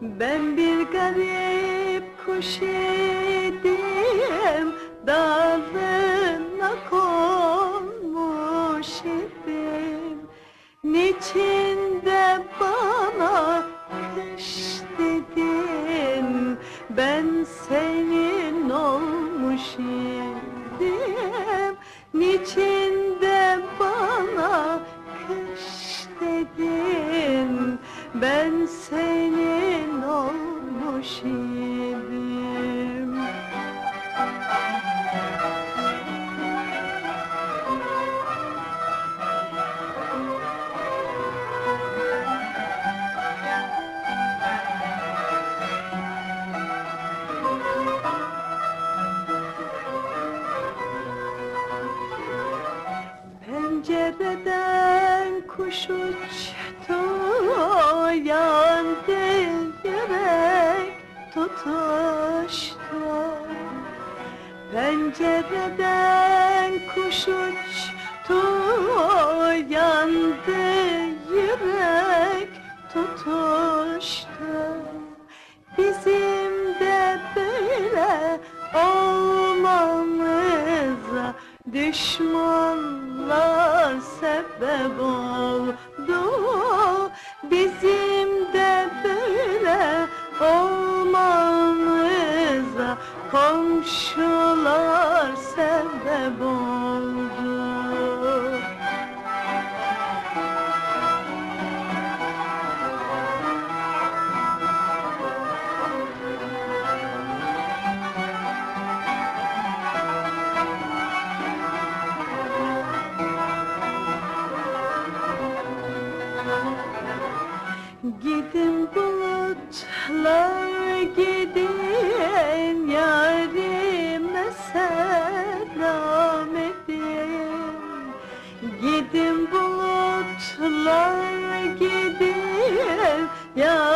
Ben bir garip kuş idim Dalına konmuş idim. Niçin de bana kış dedin Ben senin olmuş idim. Niçin de bana kış dedin Ben senin Pencereden kuş uçtu Yandı yürek tutuştu Pencereden kuş uçtu Yandı yürek tutuştu. Bizim de böyle olmamıza düşmanlar sebep oldu komşular sebep oldu Gidin bulutlar gidin yarime gidin